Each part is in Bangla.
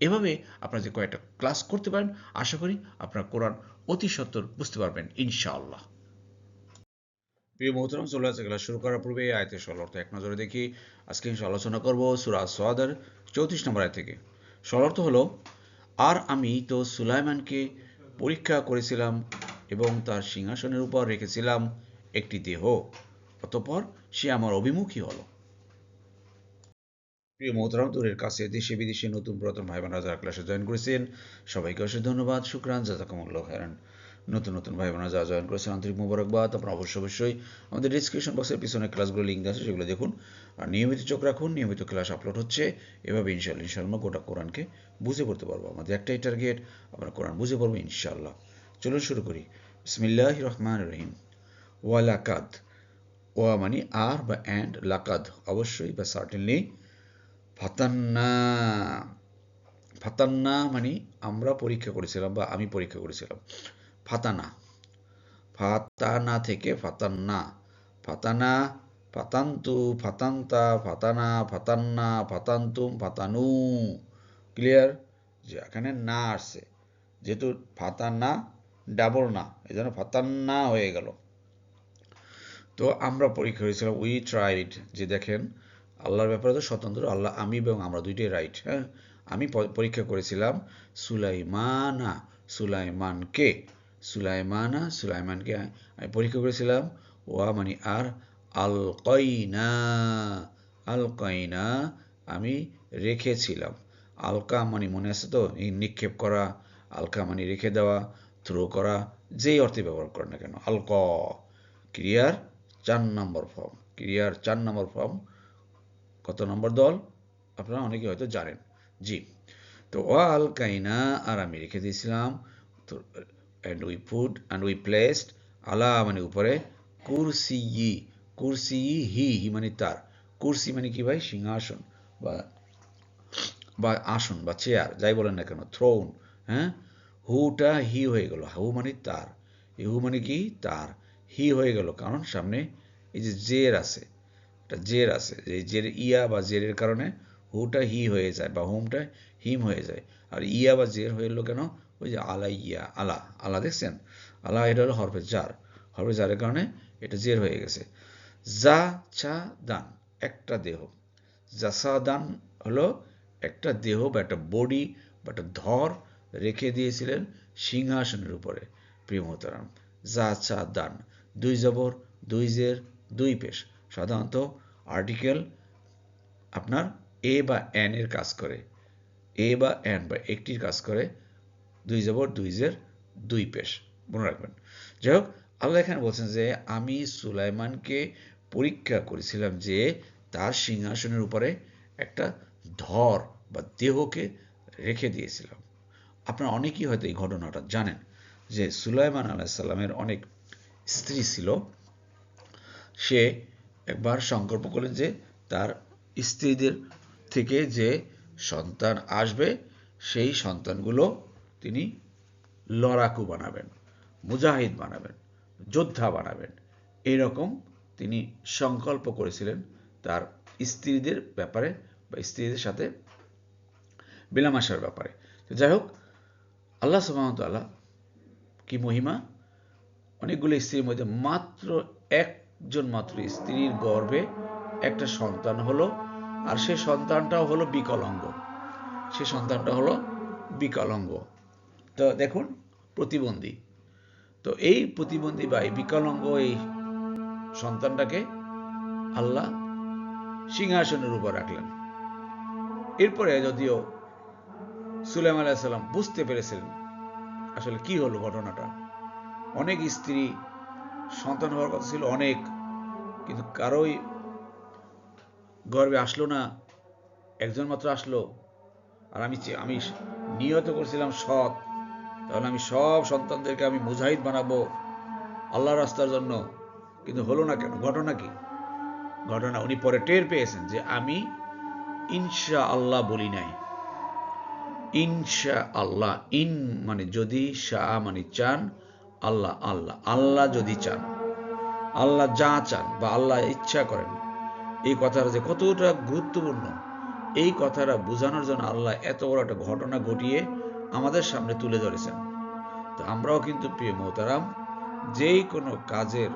এভাবে আপনারা যে কয়েকটা ক্লাস করতে পারেন, আশা করি আপনারা কোরআন অতি সত্তর বুঝতে পারবেন, ইনশাআল্লাহ। প্রিয় মোহতরম, চলে আসে শুরু করার পূর্বে আয়তের সলর্থ এক নজরে দেখি। আজকে আলোচনা করব সুরা সোয়াদের চৌত্রিশ নম্বর আয় থেকে। সলর্থ হলো, আর আমি তো সুলাইমানকে পরীক্ষা করেছিলাম এবং তার সিংহাসনের উপর রেখেছিলাম একটি দেহ, অতপর সে আমার অভিমুখী হলো। প্রিয় মোহতরম দূরের কাছে দেশে বিদেশে নতুন পুরাতন ভাই বোনরা যারা ক্লাসে জয়েন করেছেন। সবাইকে অশেষ ধন্যবাদ, শুক্রান, জাজাকামুল্লাহ হেরান নতুন নতুন ভাই বোনরা যারা জয়েন করেছেন, আন্তরিক মুবারকবাদ। আপনারা অবশ্যই অবশ্যই আমাদের ডিসক্রিপশন বক্সের পিছনে ক্লাসগুলো লিঙ্ক আছে, সেগুলো দেখুন। আর নিয়মিত চোখ রাখুন, নিয়মিত ক্লাস আপলোড হচ্ছে। এভাবে ইনশাল্লাহ ইনশাল্লাহ গোটা কোরআনকে বুঝে পড়তে পারব। আমাদের একটাই টার্গেট আমরা কোরআন বুঝে পড়ব ইনশাল্লাহ চলুন শুরু করি। বিসমিল্লাহ রহমান রহিম। ওয়ালাকাদ ওয়া মানে আর বা অ্যান্ড লাকাদ। অবশ্যই বা সার্টেনলি ফাতান্না ফাতান্না মানে আমরা পরীক্ষা করেছিলাম বা আমি পরীক্ষা করেছিলাম। ফাতানা ফাতানা থেকে ফাতান্না, ফাতানা, ফাতান্তু, ফাতান্তা, ফাতানা, ফাতান্না, ফাতান্তুম, ফাতানু। ক্লিয়ার যে এখানে না আসছে। যেহেতু ফাতান্না ডাবল না, এই জন্য ফাতান্না হয়ে গেল। তো আমরা পরীক্ষা করেছিলাম উই ট্রাইড যে দেখেন আল্লাহর ব্যাপারে তো স্বতন্ত্র, আল্লাহ আমি এবং আমরা দুইটাই রাইট হ্যাঁ? আমি পরীক্ষা করেছিলাম সুলাইমানা, সুলাইমানকে সুলাইমানা, সুলাইমানকে আমি পরীক্ষা করেছিলাম, ওয়া মানে আর আল কইনা আল কইনা আমি রেখেছিলাম। আলকা মানে মনে আছে তো? এই নিক্ষেপ করা, আলকা মানে রেখে দেওয়া থ্রো করা, যেই অর্থে ব্যবহার করেন না কেন? আলক, ক্রিয়ার চার নম্বর ফর্ম ক্রিয়ার চার নম্বর ফর্ম কত নম্বর দল? আপনারা অনেকে হয়তো জানেন। জি। তো ও আল কাইনা, আর আমি রেখে দিয়েছিলাম। তো and we food and we placed আলা মানে উপরে কুরসি ই কুরসি ই হি হি মানে তার। কুরসি মানে কি ভাই? সিংহাসন বা বা আসন বা চেয়ার যাই বলেন না কেন থ্রোন হ্যাঁ? হুটা হি হয়ে গেল। হু মানে তার। হু মানে কি? তার। হি হয়ে গেল। কারণ সামনে এই যে জের আছে একটা জের আছে এই জের ইয়া বা জেরের কারণে হুটা হি হয়ে যায় বা হোমটা হিম হয়ে যায়। আর ইয়া বা জের হয়ে এলো কেন? ওই যে আলা ইয়া আলা আলা দেখছেন? আলা এটা হলো হরফে জার। হরফে জারের কারণে এটা জের হয়ে গেছে। যা চা, দান, একটা দেহ। জাসা দান হলো একটা দেহ বা একটা বডি বা একটা ধর রেখে দিয়েছিলেন সিংহাসনের উপরে, প্রিয় মোহতারাম। যা চা, দান। দুই জবর, দুই জের, দুই পেশ। সাধারণত আর্টিকেল আপনার এ বা এন এর কাজ করে। এ বা এন বা একটির কাজ করে, দুই জবর দুই জের দুই পেশ। মনে রাখবেন। যাই হোক, আল্লাহ এখানে বলছেন যে, আমি সুলাইমানকে পরীক্ষা করেছিলাম যে, তার সিংহাসনের উপরে একটা ধর বা দেহকে রেখে দিয়েছিলাম। আপনারা অনেকেই হয়তো এই ঘটনাটা জানেন যে, সুলাইমান আলাহিসাল্লামের অনেক স্ত্রী ছিল। সে একবার সংকল্প করলেন যে তার স্ত্রীদের থেকে যে সন্তান আসবে, সেই সন্তানগুলো তিনি লড়াকু বানাবেন, মুজাহিদ বানাবেন, যোদ্ধা বানাবেন। এইরকম তিনি সংকল্প করেছিলেন তার স্ত্রীদের ব্যাপারে বা স্ত্রীদের সাথে বিলামাসার ব্যাপারে। যাই হোক, আল্লাহ সুবাহতাল্লাহ কি মহিমা? অনেকগুলো স্ত্রীর মধ্যে মাত্র একজন মাত্র স্ত্রীর গর্ভে একটা সন্তান হলো, আর সে সন্তানটাও হলো বিকলাঙ্গ। সে সন্তানটা হলো বিকলাঙ্গ। তো দেখুন, প্রতিবন্ধী। তো এই প্রতিবন্ধী বা এই বিকলাঙ্গ, এই সন্তানটাকে আল্লাহ সিংহাসনের উপর রাখলেন। এরপরে যদিও সুলাইম আলাইসাল্লাম বুঝতে পেরেছিলেন আসলে কি হলো ঘটনাটা, অনেক স্ত্রী সন্তান হওয়ার কথা ছিল অনেক, কিন্তু কারোই গর্বে আসলো না, একজন মাত্র আসলো। আর আমি আমি নিয়ত করছিলাম সৎ, তাহলে আমি সব সন্তানদেরকে আমি মুজাহিদ বানাবো আল্লাহ রাস্তার জন্য। কিন্তু হলো না কেন? ঘটনা কি? ঘটনা উনি পরে টের পেয়েছেন যে আমি ইনশা আল্লাহ বলি নাই। ইনশা আল্লাহ ইন মানে যদি শাহ মানে চান আল্লাহ আল্লাহ আল্লাহ যদি চান, আল্লাহ যা চান বা আল্লাহ ইচ্ছা করেন, এই কথাটা যে কতটা গুরুত্বপূর্ণ, এই কথাটা বোঝানোর জন্য আল্লাহ এত বড় একটা ঘটনা ঘটিয়ে আমাদের সামনে তুলে ধরেছেন। তো আমরাও কিন্তু প্রিয় মোহতারাম, যেই কোনো কাজের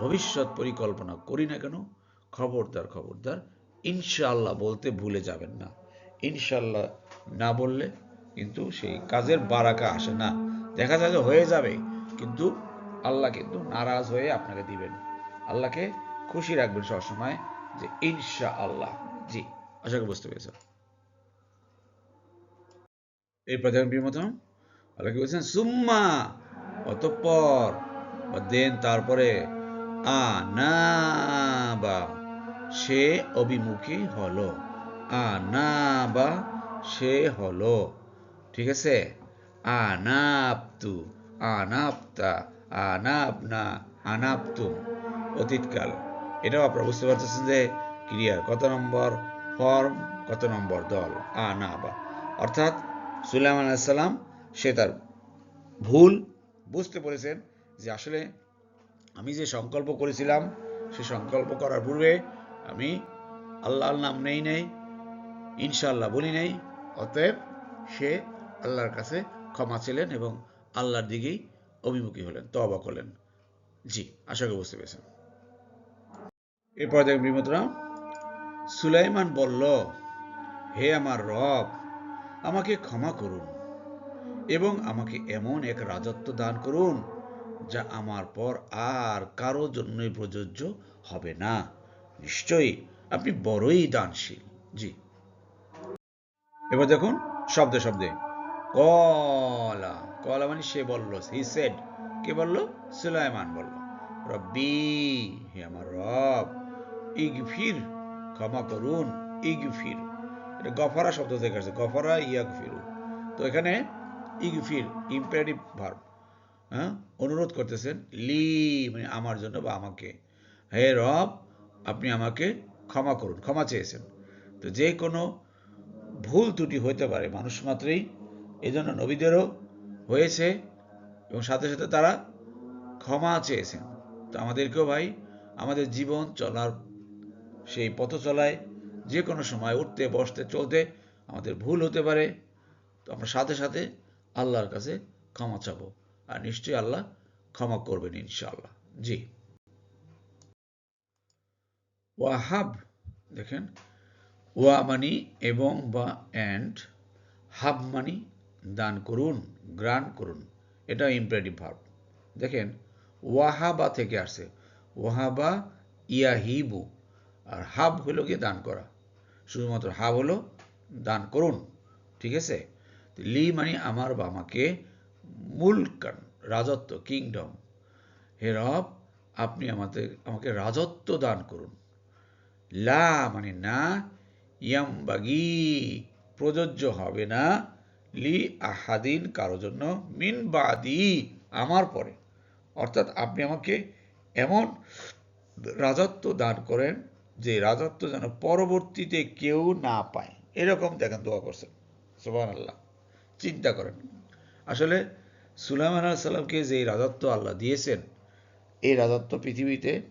ভবিষ্যৎ পরিকল্পনা করি না কেন, খবরদার খবরদার, ইনশাআল্লাহ বলতে ভুলে যাবেন না। ইনশাল্লাহ না বললে কিন্তু সেই কাজের বারাকা আসে না। দেখা যায় যে হয়ে যাবে। কিন্তু আল্লাহ কিন্তু নারাজ হয়ে আপনাকে দিবেন। আল্লাহকে খুশি রাখবেন সবসময় যে ইনশা আল্লাহ জি, আশা করি বুঝতে পেরেছ এই প্রধান বিমতম আল্লাহ কি বলছেন? সুম্মা, অতঃপর দেন তারপরে আ না বা সে অভিমুখী হলো। আনা বা সে হলো। ঠিক আছে? আনাপতু আনাপতা আনাপনা আনাপতুম, অতীতকাল। এটাও আপনারা বুঝতে পারতেছেন যে ক্রিয়ার কত নম্বর ফর্ম, কত নম্বর দল? আনা বা অর্থাৎ সুলাইমান আলাইসাল্লাম সে তার ভুল বুঝতে পেরেছেন যে আসলে আমি যে সংকল্প করেছিলাম, সে সংকল্প করার পূর্বে আমি আল্লাহর নাম নেই নেই ইনশাল্লাহ বলি নেই, অতএব সে আল্লাহর কাছে ক্ষমা ছিলেন এবং আল্লাহর দিকেই অভিমুখী হলেন তবা করলেন। জি, আশা করি বুঝতে পেরেছেন। এরপর দেখেন বিমতরাম সুলাইমান বলল, হে আমার রব, আমাকে ক্ষমা করুন এবং আমাকে এমন এক রাজত্ব দান করুন যা আমার পর আর কারও জন্যই প্রযোজ্য হবে না। নিশ্চয়ই আপনি বড়ই দানশীল। জি। এবার দেখুন, শব্দে শব্দে, কলা কলা মানে সে বলল হি সেড কে বলল? সুলাইমান বলল, রব্বি, হে আমার রব, ইগফির, ক্ষমা করুন, ইগফির। এটা গফারা শব্দ থেকে আসছে গফারা ইয়াগ ফিরু তো এখানে ইগফির ইম্পারেটিভ ভার্ব হ্যাঁ অনুরোধ করতেছেন, লি মানে আমার জন্য বা আমাকে। হে রব, আপনি আমাকে ক্ষমা করুন, ক্ষমা চেয়েছেন। তো যে কোনো ভুল ত্রুটি হইতে পারে, মানুষ মাত্রেই এই জন্য নবীদেরও হয়েছে এবং সাথে সাথে তারা ক্ষমা চেয়েছেন। তো আমাদেরকেও ভাই, আমাদের জীবন চলার সেই পথ চলায় যে কোনো সময় উঠতে, বসতে, চলতে আমাদের ভুল হতে পারে। তো আমরা সাথে সাথে আল্লাহর কাছে ক্ষমা চাবো আর নিশ্চয়ই আল্লাহ ক্ষমা করবেন ইনশাআল্লাহ। জি। ওয়াহাব, দেখেন, ওয়া মানি এবং বা অ্যান্ড হাব মানি দান করুন গ্রান করুন। এটা ইম্পারেটিভ ভার্ব দেখেন, ওয়াহাবা থেকে আসছে। ওয়াহাবা ইয়াহিবু। আর হাব হলো গিয়ে দান করা। শুধুমাত্র হাব হলো দান করুন। ঠিক আছে? লি মানে আমার বা আমাকে মুলকান, রাজত্ব কিংডম হে রব, আপনি আমাদের, আমাকে রাজত্ব দান করুন। লা মানে না ইয়ামবাগি প্রযোজ্য হবে না লি আহাদিন কারও জন্য মিন বাদি, আমার পরে। অর্থাৎ আপনি আমাকে এমন রাজত্ব দান করেন যে রাজত্ব যেন পরবর্তীতে কেউ না পায়। এরকম দেখেন, দোয়া করছেন। সোবান আল্লাহ চিন্তা করেন। আসলে সুলাইমান সাল্লামকে যে রাজত্ব আল্লাহ দিয়েছেন, এই রাজত্ব পৃথিবীতে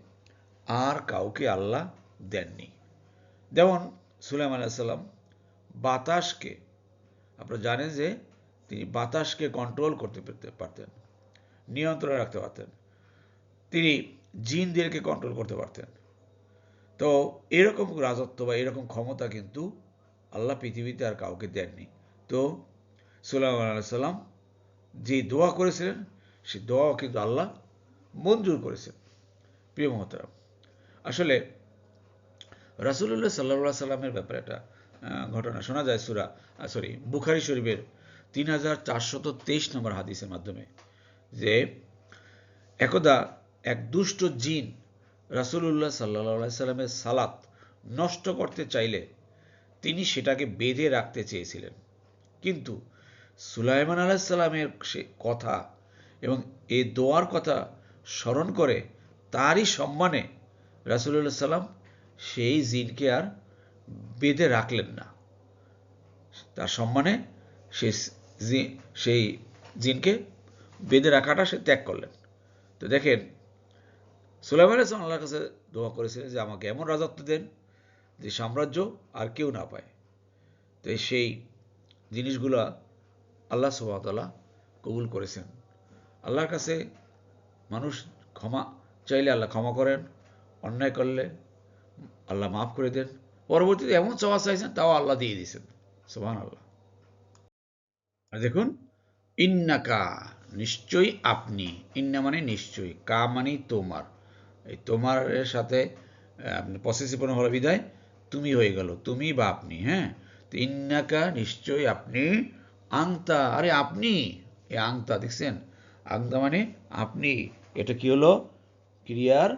আর কাউকে আল্লাহ দেননি। যেমন সুলাইম আলাইসাল্লাম বাতাসকে আপনারা জানেন যে তিনি বাতাসকে কন্ট্রোল করতে পারতেন, নিয়ন্ত্রণে রাখতে পারতেন। তিনি জিনদেরকে কন্ট্রোল করতে পারতেন। তো এরকম রাজত্ব বা এরকম ক্ষমতা কিন্তু আল্লাহ পৃথিবীতে আর কাউকে দেননি। তো সুলাইমান সাল্লাম যে দোয়া করেছিলেন, সে দোয়াও কিন্তু আল্লাহ মঞ্জুর করেছেন। প্রিয় মহতারাম, আসলে রাসুল্লাহ সাল্লা সাল্লামের ব্যাপারে একটা ঘটনা শোনা যায় সুরা সরি বুখারি শরীফের তিন হাজার চারশত তেইশ নম্বর হাদিসের মাধ্যমে যে একদা এক দুষ্ট জিন রাসুলুল্লাহ সাল্লা সাল্লামের সালাত নষ্ট করতে চাইলে তিনি সেটাকে বেঁধে রাখতে চেয়েছিলেন। কিন্তু সুলাইমান আলাহিসাল্লামের সে কথা এবং এই দোয়ার কথা স্মরণ করে তারই সম্মানে রাসুল্লাহ সাল্লাম সেই জিনকে আর বেঁধে রাখলেন না। তার সম্মানে সে সেই জিনকে বেঁধে রাখাটা সে ত্যাগ করলেন। তো দেখেন, সুলাইমান আল্লাহর কাছে দোয়া করেছিলেন যে, আমাকে এমন রাজত্ব দেন যে সাম্রাজ্য আর কেউ না পায়। তো সেই জিনিসগুলো আল্লাহ সুবাহতাল্লাহ কবুল করেছেন। আল্লাহর কাছে মানুষ ক্ষমা চাইলে আল্লাহ ক্ষমা করেন, অন্যায় করলে আল্লাহ মাফ করে দেন। পরবর্তীতে এমন চাওয়া চাইছেন, তাও আল্লাহ দিয়ে দিয়েছেন। সোহান আল্লাহ দেখুন, ইন্নাকা, নিশ্চয়ই আপনি। ইন্না মানে নিশ্চয়ই, কা মানে তোমার। এই তোমার সাথে আপনি পসেসিভ হলো বিদায়, তুমি হয়ে গেল, তুমি বা আপনি হ্যাঁ? তো ইন্নাকা, নিশ্চয়ই আপনি, আংতা, আরে আপনি, এ আংতা, দেখছেন? আংতা মানে আপনি, এটা কি হলো? ক্রিয়ার,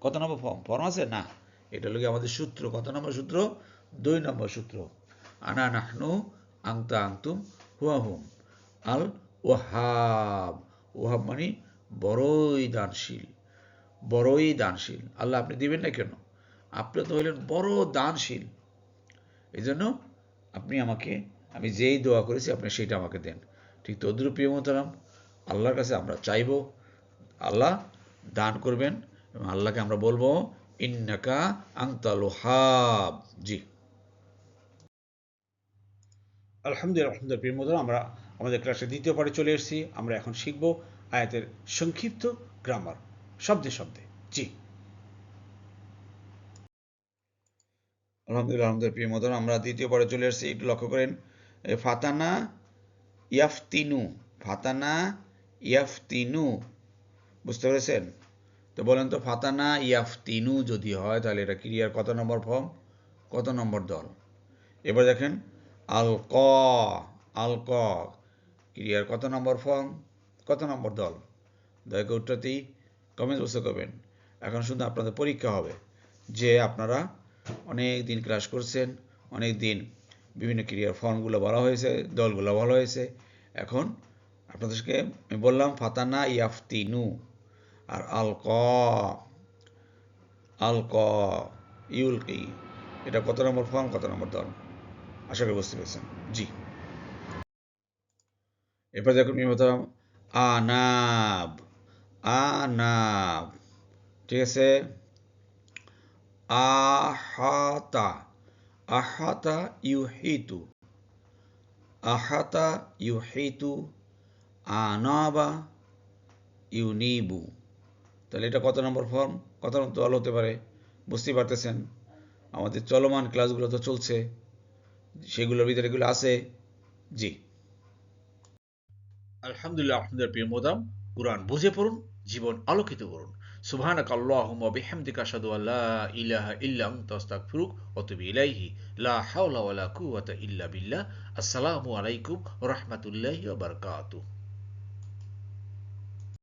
কত নম্বর ফর্ম ফর্ম আছে? না। এটা হলো আমাদের সূত্র। কত নম্বর সূত্র? দুই নম্বর সূত্র। আনা নাহনু আংতা আংতুম হুয়া হুম। আল ওহাব ওহাব মানে বড়ই দানশীল। বড়ই দানশীল। আল্লাহ আপনি দিবেন না কেন? আপনি তো হইলেন বড় দানশীল। এই জন্য আপনি আমাকে, আমি যেই দোয়া করেছি, আপনি সেইটা আমাকে দেন। ঠিক তদ্রুপ প্রিয় মতারাম আল্লাহর কাছে আমরা চাইব, আল্লাহ দান করবেন এবং আল্লাহকে আমরা বলব ইন্নাকা আংতাল হাব জি। আলহামদুলিল্লাহ আলহামদুলিল্লাহ প্রিয় আমরা আমাদের ক্লাসে দ্বিতীয় পারে চলে এসেছি। আমরা এখন শিখব আয়াতের সংক্ষিপ্ত গ্রামার শব্দে শব্দে। জি। আলহামদুলিল্লাহ আলহামদুলিল্লাহ প্রিয় মতন আমরা দ্বিতীয় পরে চলে এসেছি। একটু লক্ষ্য করেন ফাতানা ইয়াফতিনু ফাতানা ইয়াফতিনু। বুঝতে পেরেছেন? তো বলেন তো, ফাতানা ইয়াফতিনু যদি হয়, তাহলে এটা ক্রিয়ার কত নম্বর ফর্ম? কত নম্বর দল? এবার দেখেন, আল ক আল ক, ক্রিয়ার কত নম্বর ফর্ম? কত নম্বর দল? দয়কে উত্তরতেই কমেন্ট বসে করবেন। এখন শুধু আপনাদের পরীক্ষা হবে যে আপনারা অনেক দিন ক্লাস করছেন, অনেক দিন বিভিন্ন ক্রিয়ার ফর্মগুলো বলা হয়েছে, দলগুলো বলা হয়েছে। এখন আপনাদেরকে আমি বললাম, ফাতানা ইয়াফতিনু। আর আল ক আল ক ইউল কি এটা কত নম্বর ফর্ম, কত নম্বর দল আশা করি বুঝতে পেরেছেন। জি। এরপর দেখুন মিমতাম আনাব আনাব, ঠিক আছে? আহাতা আহাতা ইউহিতু আহাতা ইউহিতু, আনাবা ইউনিবু। তাহলে এটা কত নম্বর ফর্ম কত দল হতে পারে? বুঝতেই পারতেছেন? আমাদের চলমান ক্লাসগুলো তো চলছে। সেগুলোর ভিতরে এগুলো আছে। জি। আলহামদুলিল্লাহ আলহামদুলিল্লাহ প্রিয় মোদাম, কোরআন বুঝে পড়ুন, জীবন আলোকিত করুন। সুবহানাক আল্লাহুম্মা বিহামদিকা আশহাদু আল্লা ইলাহা ইল্লা আনতা, আস্তাগফিরুক ওয়া আতুবু ইলাইহি। লা হাওলা ওয়ালা কুওয়াতা ইল্লা বিল্লাহ। আসসালামু আলাইকুম ওয়া রাহমাতুল্লাহি ওয়া বারাকাতুহু।